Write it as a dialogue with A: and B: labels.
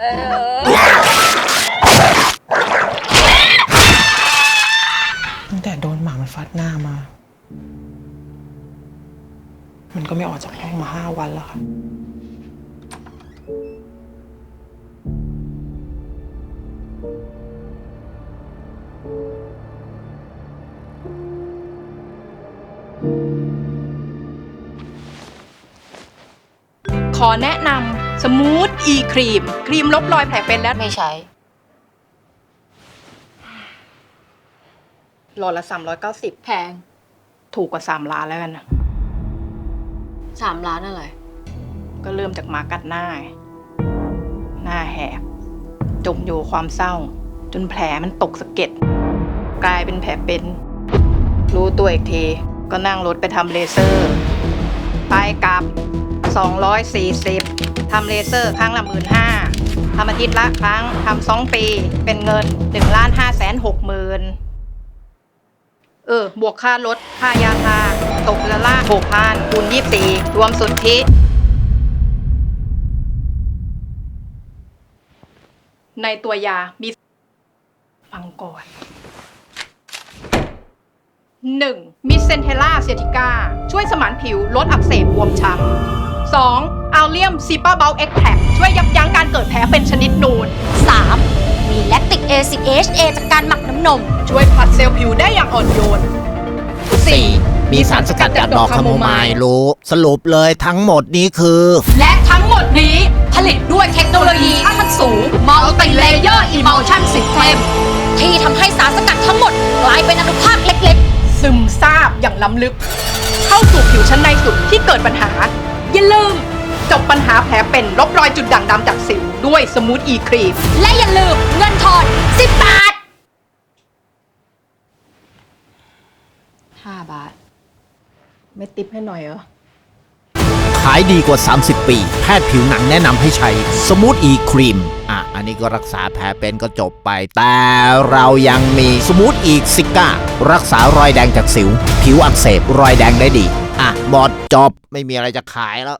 A: เออ
B: ตั้งแต่โดนหมามันฟัดหน้ามา มันก็ไม่ออกจากห้องมาห้าวันแล้วค่ะ
C: ข อแนะนำสมูทอีครีม ครีมลบรอยแผลเป็นและ
A: ไม่ใช้
C: หลอดละ 390
A: แพง
C: ถูกกว่า 3 ล้านแล้วกันนะ
A: สามล้านอะไร
C: ก็เริ่มจากหมากัดหน้า หน้าแหกจมอยู่ความเศร้า จนแผลมันตกสะเก็ด กลายเป็นแผลเป็น รู้ตัวอีกที ก็นั่งรถไปทำเลเซอร์ ไปกลับ 240 ทำเลเซอร์ครั้งละหมื่นห้าทำอาทิตย์ละครั้งทำสองปี เป็นเงิน1ล้าน5แสน6หมื่นเออ บวกค่ารถ ค่ายาทา ตกเดือนละ6พันคูณ24รวมสุทธิในตัวยามีฟังก่อน 1. มิเซนเทล่าเซติก้า ช่วยสมานผิว ลดอักเสบบวมช้ำ 2. อัลเลียมซีปาเบลเอ็กแทช่วยยับยั้งการเกิดแผลเป็นชนิดนูน
D: 3. มีแลคติก acid AHA จากการหมักน้ำนม
C: ช่วยผลัดเซลล์ผิวได้อย่างอ่อนโยน
E: 4. มีสารสกัดจากดอกคาโมไมล์รู้ สรุปเลยทั้งหมดนี้คือ
C: และทั้งหมดนี้
D: ผลิตด้วยเทคโนโลยีขั้นสูง Multi Layer Emulsion System ที่ทำให้สารสกัดทั้งหมดกลายเป็นอนุภาคเล็ก
C: ซึมซาบอย่างล้ำลึก เข้าสู่ผิวชั้นในสุดที่เกิดปัญหา อย่าลืม จบปัญหาแผลเป็นลบรอยจุดด่างดำจากสิวด้วยสมูทอีครีม
D: และอย่าลืมเงินทอน 10 บาท
C: 5บาท ไม่ติปให้หน่อยเหรอ
E: ขายดีกว่า 30 ปี แพทย์ผิวหนังแนะนำให้ใช้สมูทอีครีม อะ อันนี้ก็รักษาแผลเป็นก็จบไป แต่เรายังมีสมูทอีซิก้า รักษารอยแดงจากสิว ผิวอักเสบรอยแดงได้ดี อะ บอดจบ ไม่มีอะไรจะขายแล้ว